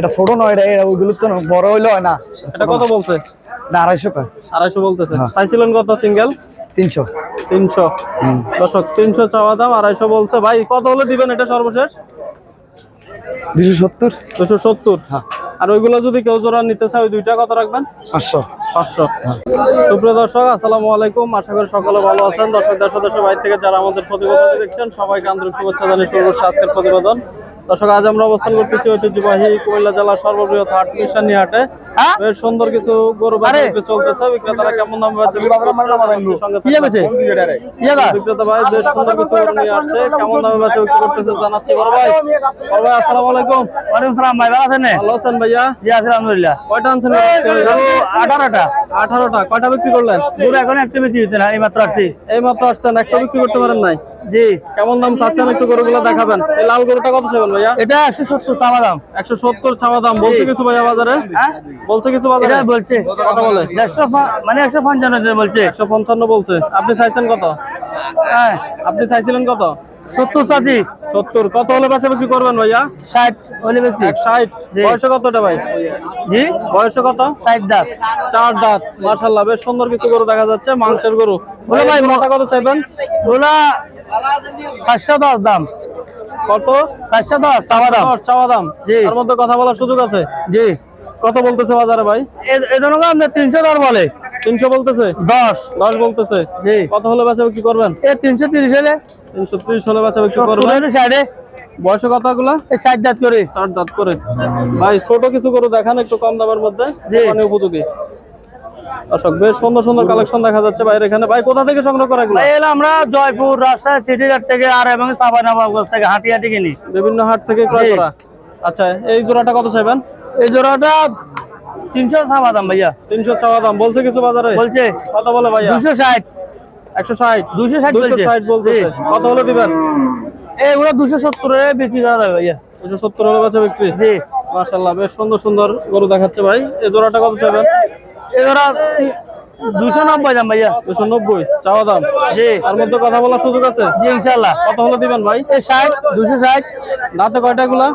এটা ছোট নয় এটা এটা ওইগুলো তো বড় হইলে হয় না। এটা কত বলছে? না আড়াইশো টাকা আড়াইশো বলতেছে। হ্যাঁ। চাইছিলেন কত সিঙ্গেল? তিনশো। তিনশো। দর্শক তিনশো চাওয়া দাম আড়াইশো বলছে। ভাই কত হলে দিবেন এটা সর্বশেষ? দুশো সত্তর। দুশো সত্তর? হ্যাঁ। আর ওইগুলো যদি কেউ জোড়া নিতে চায় ওই দুইটা কত রাখবেন? পাঁচশো। পাঁচশো। সুপ্রিয় দর্শক আসসালামু আলাইকুম। আশা করি সকলে ভালো আছেন। দর্শক দেশ দেশের বাইরে থেকে যারা আমাদের প্রতিবেদন দেখছেন সবাইকে আন্তরিক শুভেচ্ছা জানিয়ে শুরু করছি আজকের প্রতিবেদন। দর্শক আজ আমরা অবস্থান করতেছি ঐতিহ্যবাহী কুমিল্লা জেলার সর্ববৃহৎ হাট মিশানি হাটে। হ্যাঁ? বেশ সুন্দর কিছু গরু বাজার চলতেছে। বিক্রেতারা কেমন দামে সঙ্গে থাকবেন। বিক্রেতা ভাই বেশ সুন্দর কিছু গরু নিয়ে আসছে। কেমন দামে বেচে বিক্রি করতেছে জানাচ্ছি। বড় ভাই। বড় ভাই আসসালামু আলাইকুম। ওয়ালাইকুম সালাম ভাই ভালো আছেন ভালো আছেন ভাইয়া? জি আলহামদুলিল্লাহ। কয়টা আনছেন আঠারোটা। আঠারোটা। কয়টা বিক্রি করলেন? পুরো এখন একটা বেশি হচ্ছে না এই মাত্র আসছি। এই মাত্র আসছেন একটা বিক্রি করতে পারেন নাই? জি। কেমন দাম চাচ্ছেন একটু গরুগুলো দেখাবেন? এই লাল গরুটা কত চাইবেন ভাইয়া? এটা একশো সত্তর চাওয়া দাম। একশো সত্তর দাম। বলছে কিছু ভাইয়া বাজারে? হ্যাঁ? বলছে কিছু বাজারে? এটা বলছে। কত বলে। দেড়শো পা- মানে বলছে। বলছে। আপনি চাইছেন কত? হ্যাঁ। আপনি চাইছিলেন কত? সত্তর চাচি সত্তর। কত হলে বেচা বিক্রি করবেন ভাইয়া? ষাট হলে ব্যক্তি এক ষাট। জি। বয়সে কতটা ভাই? জি? বয়সে কত? ষাট দাঁত। চার দাঁত। মাশাল্লাহ বেশ সুন্দর কিছু গরু দেখা যাচ্ছে। মাংসের গরু। বলে ভাই মোটা কত চাইবেন? ওলা সাতশো দশ দাম। কত? সাতশো দশ চাওয়া দাম। চাওয়া দাম। জি। তার মধ্যে কথা বলার সুযোগ আছে? জি। কত বলতেছে বাজারে ভাই? আপনার তিনশো দর বলে। তিনশো বলতেছে? দশ। দশ বলতেছে। জি। কত হলে বেচা বিক্রি করবেন? এই তিনশো তিরিশ হলে। তিনশো ত্রিশ হলে বেচা বিক্রি সত্তর করবেন। ষাটে বয়সে কতগুলা? এই ষাট দাঁত করে। চার দাঁত করে। ভাই ছোট কিছু করে দেখান একটু কম দামের মধ্যে। মানে উপযোগী। দর্শক বেশ সুন্দর সুন্দর কালেকশন দেখা যাচ্ছে বাইরে এখানে। ভাই কোথা থেকে সংগ্রহ করা এগুলো? ভাই আমরা জয়পুর রাজশাহী সিটিঘাট থেকে আর এবং সাবানাবাগঞ্জ থেকে হাঁটি হাঁটি কিনি। বিভিন্ন হাট থেকে ক্রয় করা। আচ্ছা এই জোড়াটা কত চাইবেন? এই জোড়াটা তিনশো চাওয়া দাম ভাইয়া। তিনশো চাওয়া দাম। বলছে কিছু বাজারে? বলছে। কত বলে ভাইয়া। দুশো ষাট। একশো ষাট? দুশো ষাট দুশো বলছে। ষাট বলতেছে। জি। কত হলে দিবেন? এইগুলো দুশো সত্তর বিক্রি করা যাবে ভাইয়া। দুশো সত্তর হলে বেচা বিক্রি? জি। মাশাল্লাহ বেশ সুন্দর সুন্দর গরু দেখাচ্ছে ভাই। এই জোড়াটা কত চাইবেন? জোড়া দুশো নব্বই দাম ভাইয়া। দুশো নব্বই চাওয়া দাম। জি। তার মধ্যে কথা বলার সুযোগ আছে? জি ইনশাল্লাহ কত হলে দিবেন ভাই? ষাট দুশো ষাট। দাঁতে কয়টা গুলা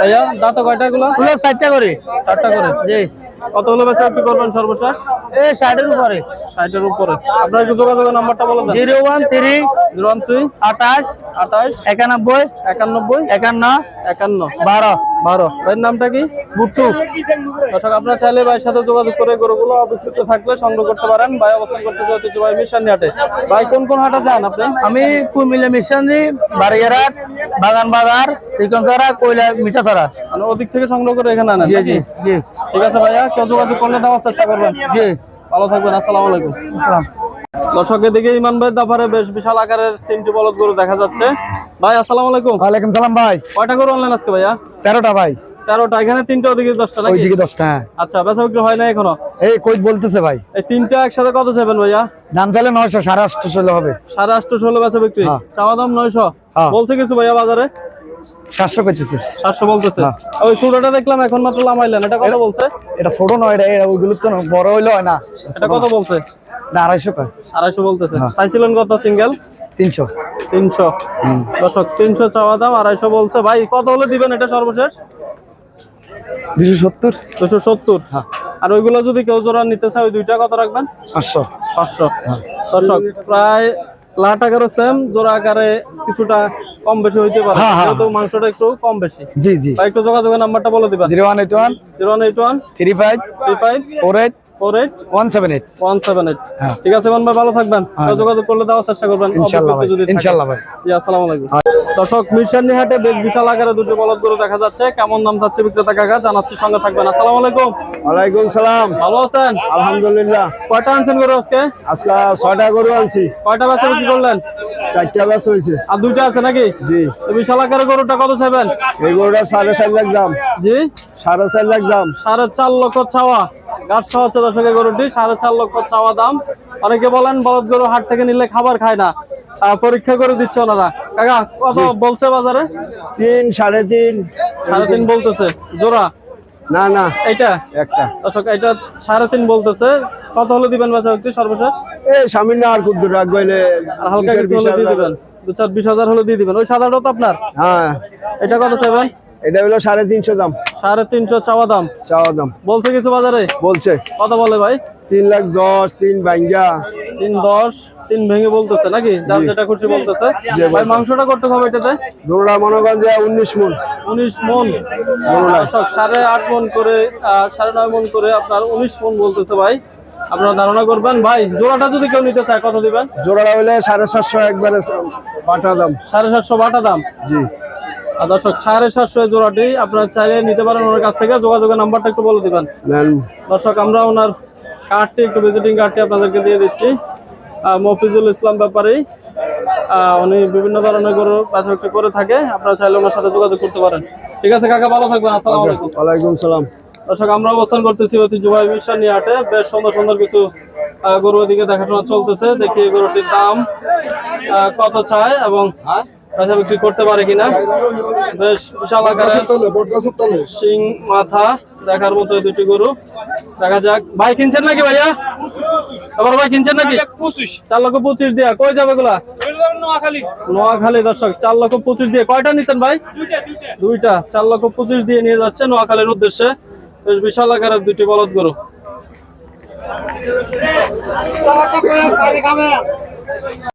ভাইয়া দাঁতে কয়টা গুলা ষাটটা করে। চারটা করে। জি। কত হলে বেচা করবেন সর্বশেষ? এই ষাটের উপরে। ষাটের উপরে। আপনার একটু যোগাযোগের নাম্বারটা বলে দেন। Zero one three zero one three আঠাশ আঠাশ একানব্বই একানব্বই একান্ন একান্ন। বারো। বারো। ভাইয়ের নামটা কি? গুট্টু দর্শক আপনারা চাইলে ভাইয়ের সাথে যোগাযোগ করে গরুগুলো অবিকৃত থাকলে সংগ্রহ করতে পারেন। ভাই অবস্থান করতেছে ঐতিহ্যবাহী মিশানি হাটে। ভাই কোন কোন হাটে যান আপনি? আমি কুমিল্লা মিশনজি বারিয়ারাট বাগান বাজার শ্রীকঞ্চরা কয়লা মিঠাছড়া। মানে ওদিক থেকে সংগ্রহ করে এখানে আনেন জি জি জি। ঠিক আছে ভাইয়া কেউ যোগাযোগ করলে দেওয়ার চেষ্টা করবেন। জি। ভালো থাকবেন আসসালামু আলাইকুম। আসসালাম। দর্শক এদিকে ইমান ভাই দাফারে বেশ বিশাল আকারের তিনটি বলদ গরু দেখা যাচ্ছে। ভাই আসসালামু আলাইকুম। ওয়ালাইকুম সালাম ভাই। কয়টা গরু অনলাইন আজকে ভাইয়া? তেরোটা ভাই। তেরোটা এখানে তিনটা ওদিকে দশটা নাকি? ওইদিকে দশটা হ্যাঁ। আচ্ছা বেচা বিক্রি হয় না এখনও? এই কই বলতেছে ভাই? এই তিনটা একসাথে কত চাইবেন ভাইয়া? দাম চাইলে নয়শো সাড়ে আটশো হলে হবে। সাড়ে আটশো ষোলো বেচা বিক্রি। হ্যাঁ। চাওয়া দাম নয়শো? হ্যাঁ। বলছে কিছু ভাইয়া বাজারে? সাতশো করতেছে সাতশো বলতেছে। ওই ছোটটা দেখলাম এখন মাত্র লামাইলেন। এটা কত বলছে? এটা ছোট নয় এটা ওইগুলো তো বড় হইলে হয় না। এটা কত বলছে? না আড়াইশো আড়াইশো বলতেছে। হ্যাঁ। চাইছিলেন কত সিঙ্গেল? তিনশো। তিনশো। দর্শক তিনশো চাওয়া দাম আড়াইশো বলছে। ভাই কত হলে দিবেন এটা সর্বশেষ? দুশো সত্তর। দুশো সত্তর। হ্যাঁ। আর ওইগুলো যদি কেউ জোড়া নিতে চায় ওই দুইটা কত রাখবেন? পাঁচশো। পাঁচশো। দর্শক প্রায় লাখ টাকারও সেম জোড়া আকারে কিছুটা কম বেশি হইতে পারে। হ্যাঁ, হ্যাঁ, যেহেতু মাংসটা একটু কম বেশি। জি জি। একটু যোগাযোগের নাম্বারটা বলে দিবেন। Zero one eight one zero one eight one three five three five four eight four eight? One seven eight. One seven eight. হ্যাঁ। ঠিক আছে ভাই ভালো থাকবেন। হ্যাঁ। যোগাযোগ করলে দেওয়ার চেষ্টা করবেন। ইনশাল্লাহ ভাই অভিজ্ঞতা যদি থাকে। ইনশাল্লাহ ভাই। জি আসসালামু আলাইকুম। দর্শক মিরসানি হাটে বেশ বিশাল আকারে দুটো বলদ গরু দেখা যাচ্ছে। কেমন দাম যাচ্ছে বিক্রেতা কাকা? জানাচ্ছি সঙ্গে থাকবেন। আসসালামু আলাইকুম। ওয়ালাইকুম সালাম। ভালো আছেন? আলহামদুলিল্লাহ। কয়টা আনছেন গরু আজকে? আজকে ছয়টা গরু আনছি। কয়টা বেচা বিক্রি করলেন? চারটা ব্যাস হয়েছে। আর দুইটা আছে নাকি? জি। বিশাল আকারের গরুটা কত চাইবেন? এই গরুটা সাড়ে চার লাখ দাম। জি? সাড়ে চার লাখ দাম। সাড়ে চার লক্ষ চাওয়া গাছ খাওয়াচ্ছে দর্শকের গরুটি সাড়ে চার লক্ষ চাওয়া দাম। অনেকে বলেন বলদ গরু হাট থেকে নিলে খাবার খায় না। পরীক্ষা করে দিচ্ছে ওনারা। কাকা কত বলছে বাজারে? তিন সাড়ে তিন। সাড়ে তিন বলতেছে। জোড়া? না না। এইটা? একটা। দর্শক এটা সাড়ে তিন বলতেছে। কত হলে দিবেন বেচা বিক্রি সর্বশেষ? এই সামান্য আর কুদ্দু রাখব আর হালকা কিছু হলে দিয়ে দিবেন। দু চার বিশ হাজার হলে দিয়ে দিবেন। ওই সাদাটাও তো আপনার? হ্যাঁ। এটা কত চাইবেন? এটা হলো সাড়ে তিনশো দাম। সাড়ে তিনশো চাওয়া দাম। চাওয়া দাম। বলছে কিছু বাজারে? বলছে। কত বলে ভাই। তিন লাখ দশ তিন বাইঙ্গা তিন দশ তিন ভেঙে বলতেছে নাকি? যার যেটা খুশি বলতেছে। ভাই মাংসটা করতে হবে এটাতে? দোনোটা মনে উনিশ মন। উনিশ মন। দর্শক সাড়ে আট মন করে সাড়ে নয় মন করে আপনার উনিশ মন বলতেছে ভাই। আপনারা ধারণা করবেন। ভাই জোড়াটা যদি কেউ নিতে চায় কত দিবেন? জোড়াটা হইলে সাড়ে সাতশো একবারে পাঠা দাম। সাড়ে সাতশো বাটা দাম। জি। দর্শক সাড়ে সাতশো জোড়াটি আপনারা চাইলে নিতে পারেন ওনার কাছ থেকে। যোগাযোগের নাম্বারটা একটু বলে দিবেন। দর্শক আমরা ওনার কার্ডটি একটু ভিজিটিং কার্ডটি আপনাদেরকে দিয়ে দিচ্ছি। মফিজুল ইসলাম ব্যাপারেই উনি বিভিন্ন ধরনের গরু বাছা করে থাকে। আপনারা চাইলে ওনার সাথে যোগাযোগ করতে পারেন। ঠিক আছে কাকা ভালো থাকবেন। আসসালামু আলাইকুম। ওয়ালাইকুম সালাম। দর্শক আমরা অবস্থান করতেছি ঐতিহ্যবাহী মিশন হাটে। বেশ সুন্দর সুন্দর কিছু গরু ওদিকে দেখাশোনা চলতেছে। দেখি গরুটির দাম আহ, কত চায় এবং বেচা বিক্রি করতে পারে কিনা? বেশ বিশাল আকারের সিং মাথা দেখার মতো দুটি গরু। দেখা যাক। ভাই কিনছেন নাকি ভাইয়া? আবার ভাই কিনছেন নাকি? চার লক্ষ পঁচিশ দিয়া। কই যাবে গুলা নোয়াখালী। দর্শক চার লক্ষ পঁচিশ দিয়ে। কয়টা নিচ্ছেন ভাই? দুইটা। চার লক্ষ পঁচিশ দিয়ে নিয়ে যাচ্ছে নোয়াখালীর উদ্দেশ্যে। বেশ বিশাল আকারের দুটি বলদ গরু।